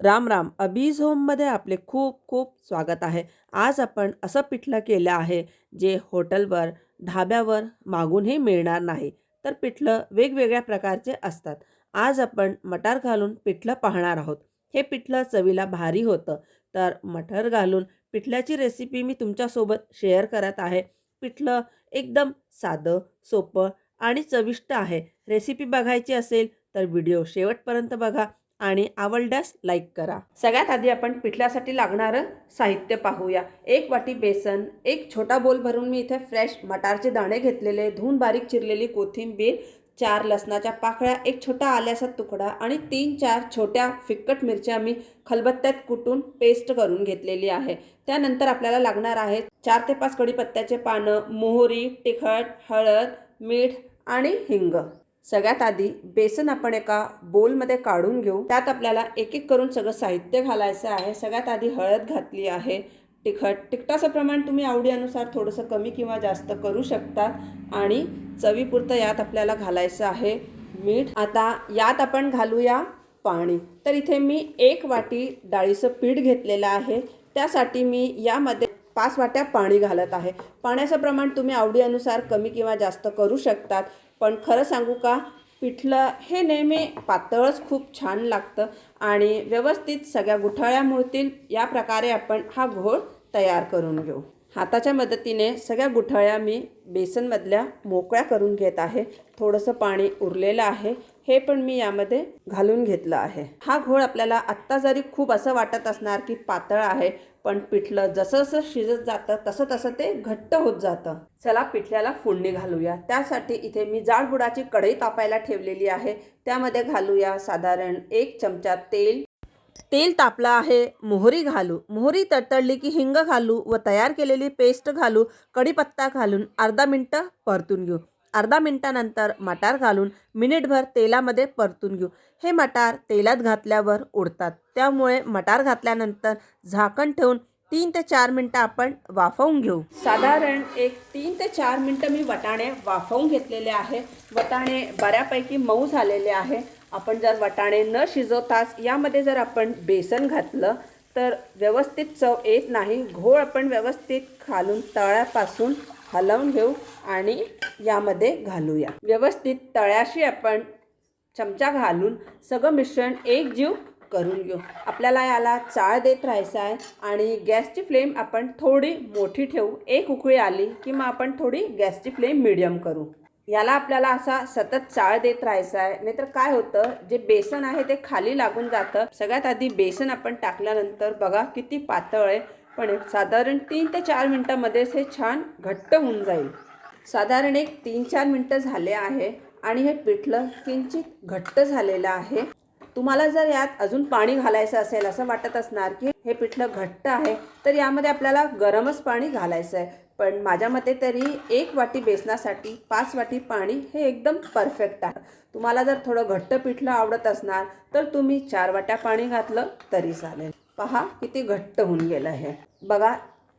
राम राम. अबीज होममध्ये आपले खूप खूप स्वागत आहे. आज आपण असं पिठलं केलं आहे जे हॉटेलवर ढाब्यावर मागूनही मिळणार नाही. तर पिठलं वेगवेगळ्या प्रकारचे असतात. आज आपण मटार घालून पिठलं पाहणार आहोत. हे पिठलं चवीला भारी होतं. तर मटर घालून पिठल्याची रेसिपी मी तुमच्यासोबत शेअर करत आहे. पिठलं एकदम साधं सोपं आणि चविष्ट आहे. रेसिपी बघायची असेल तर व्हिडिओ शेवटपर्यंत बघा. आणि आवडल्यास लाईक करा. सगळ्यात आधी आपण पिठल्यासाठी लागणारं साहित्य पाहूया. एक वाटी बेसन एक छोटा बोल भरून मी इथे फ्रेश मटारचे दाणे घेतलेले धुवून बारीक चिरलेली कोथिंबीर चार लसणाच्या पाकळ्या एक छोटा आल्याचा तुकडा आणि तीन चार छोट्या फिक्कट मिरच्या मी खलबत्त्यात कुटून पेस्ट करून घेतलेली आहे. त्यानंतर आपल्याला लागणार आहे चार ते पाच कढीपत्त्याचे पानं मोहरी तिखट हळद मीठ आणि हिंग. सगळ्यात आधी बेसन आपण एका बोलमध्ये काढून घेऊ. त्यात आपल्याला एक एक करून सगळं साहित्य घालायचं आहे. सगळ्यात आधी हळद घातली आहे. तिखट तिखटाचं प्रमाण तुम्ही आवडीनुसार थोडंसं कमी किंवा जास्त करू शकतात. आणि चवीपुरतं यात आपल्याला घालायचं आहे मीठ. आता यात आपण घालूया पाणी. तर इथे मी एक वाटी डाळीचं पीठ घेतलेलं आहे. त्यासाठी मी यामध्ये पाच वाट्या पाणी घालत आहे. पाण्याचं प्रमाण तुम्ही आवडीनुसार कमी किंवा जास्त करू शकतात. पण खरं सांगू का पिठलं हे नेहमी पातळच खूप छान लागतं आणि व्यवस्थित सगळ्या गुठळ्या मुळतील या प्रकारे आपण हा घोळ तयार करून घेऊ. हाताच्या मदतीने सगळ्या गुठळ्या मी बेसनमधल्या मोकळ्या करून घेत आहे. थोडंसं पाणी उरलेलं आहे. हे पण मी यामध्ये घालून घेतलं आहे. हा घोळ आपल्याला आत्ता जरी खूप असं वाटत असणार की पातळ आहे पण पिठलं जसं जसं शिजत जातं तसं तसं ते घट्ट होत जातं. चला पिठल्याला फोडणी घालूया. त्यासाठी इथे मी जाडबुडाची कढई तापायला ठेवलेली आहे. त्यामध्ये घालूया साधारण एक चमचा तेल. तेल तापलं आहे मोहरी घालू. मोहरी तडतडली की हिंग घालू व तयार केलेली पेस्ट घालू. कढीपत्ता घालून अर्धा मिनटं परतून घेऊ. अर्धा मिनटानंतर मटार घालून मिनिटभर तेलामध्ये परतून घेऊ. हे मटार तेलात घातल्यावर उडतात. त्यामुळे मटार घातल्यानंतर झाकण ठेवून तीन ते चार मिनटं आपण वाफवून घेऊ. साधारण एक तीन ते चार मिनटं मी वटाणे वाफवून घेतलेले आहे. वटाणे बऱ्यापैकी मऊ झालेले आहे. आपण जर वटाणे न शिजवताच यामध्ये जर आपण बेसन घातलं तर व्यवस्थित चव येत नाही. घोळ आपण व्यवस्थित खालून तळ्यापासून हलवून घेऊ आणि यामध्ये घालूया. व्यवस्थित तळ्याशी आपण चमचा घालून सगळं मिश्रण एक जीव करून घेऊ. आपल्याला याला चाळ देत राहायचं आहे आणि गॅसची फ्लेम आपण थोडी मोठी ठेवू. एक उकळी आली की मग आपण थोडी गॅसची फ्लेम मिडियम करू. याला आपल्याला असा सतत चाळ देत राहायचं आहे. नाहीतर काय होतं? जे बेसन आहे ते खाली लागून जातं. सगळ्यात आधी बेसन आपण टाकल्यानंतर बघा किती पातळ आहे. पण एक साधारण तीन ते चार मिनटामध्येच हे छान घट्ट होऊन जाईल. साधारण एक तीन चार मिनटं झाले आहे आणि हे पिठलं किंचित घट्ट झालेलं आहे. तुम्हाला जर यात अजून पाणी घालायचं असेल असं वाटत असणार की हे पिठलं घट्ट आहे तर यामध्ये आपल्याला गरमच पाणी घालायचं आहे. पण माझ्या मते तरी एक वाटी बेसनासाठी पाच वाटी पाणी हे एकदम परफेक्ट आहे. तुम्हाला जर थोडं घट्ट पिठलं आवडत असणार तर तुम्ही चार वाट्या पाणी घातलं तरी चालेल. पहा किती घट्ट होऊन गेलं आहे. बघा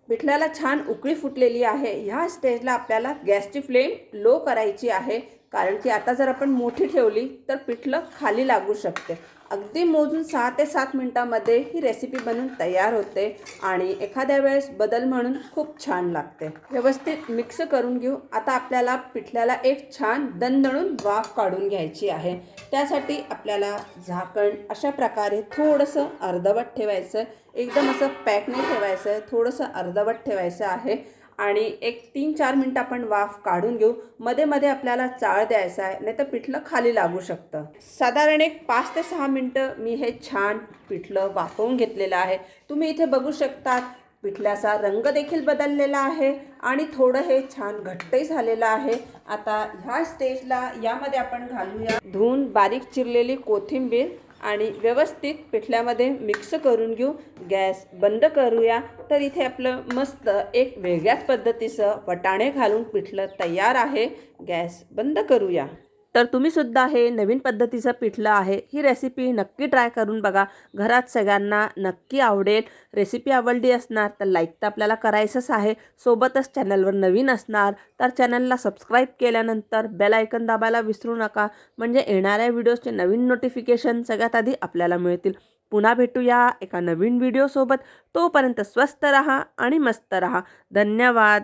पिठल्याला छान उकळी फुटलेली आहे. ह्या स्टेजला आपल्याला गॅसची फ्लेम लो करायची आहे. कारण की आता जर आपण मोठी ठेवली तर पिठलं खाली लागू शकते. अगदी मोजून सहा ते सात मिनटामध्ये ही रेसिपी बनून तयार होते आणि एखाद्या वेळेस बदल म्हणून खूप छान लागते. व्यवस्थित मिक्स करून घेऊ. आता आपल्याला पिठल्याला एक छान दणदणून वाफ काढून घ्यायची आहे. त्यासाठी आपल्याला झाकण अशा प्रकारे थोडंसं अर्धवट ठेवायचं. एकदम असं पॅक नाही ठेवायचं. आहे थोडंसं अर्धवट ठेवायचं आहे. आणि एक तीन चार मिनटं आपण वाफ काढून घेऊ. मध्ये मध्ये आपल्याला चाळ द्यायचा आहे नाही तर पिठलं खाली लागू शकतं. साधारण एक पाच ते सहा मिनटं मी हे छान पिठलं वाफवून घेतलेलं आहे. तुम्ही इथे बघू शकतात पिठल्याचा रंग देखील बदललेला आहे आणि थोडं हे छान घट्टही झालेलं आहे. आता ह्या स्टेजला यामध्ये आपण घालूया. धुवून बारीक चिरलेली कोथिंबीर. आणि व्यवस्थित पिठल्यामध्ये मिक्स करून घेऊ. गॅस बंद करूया. तर इथे आपलं मस्त एक वेगळ्याच पद्धतीचं वटाणे घालून पिठलं तयार आहे. गॅस बंद करूया. तर तुम्हीसुद्धा हे नवीन पद्धतीचं पिठलं आहे. ही रेसिपी नक्की ट्राय करून बघा. घरात सगळ्यांना नक्की आवडेल. रेसिपी आवडली असणार तर लाईक तर आपल्याला करायचंच आहे. सोबतच चॅनलवर नवीन असणार तर चॅनलला सबस्क्राईब केल्यानंतर बेल आयकन दाबायला विसरू नका. म्हणजे येणाऱ्या व्हिडिओजचे नवीन नोटिफिकेशन सगळ्यात आधी आपल्याला मिळतील. पुन्हा भेटूया एका नवीन व्हिडिओसोबत तोपर्यंत स्वस्त रहा आणि मस्त रहा. धन्यवाद.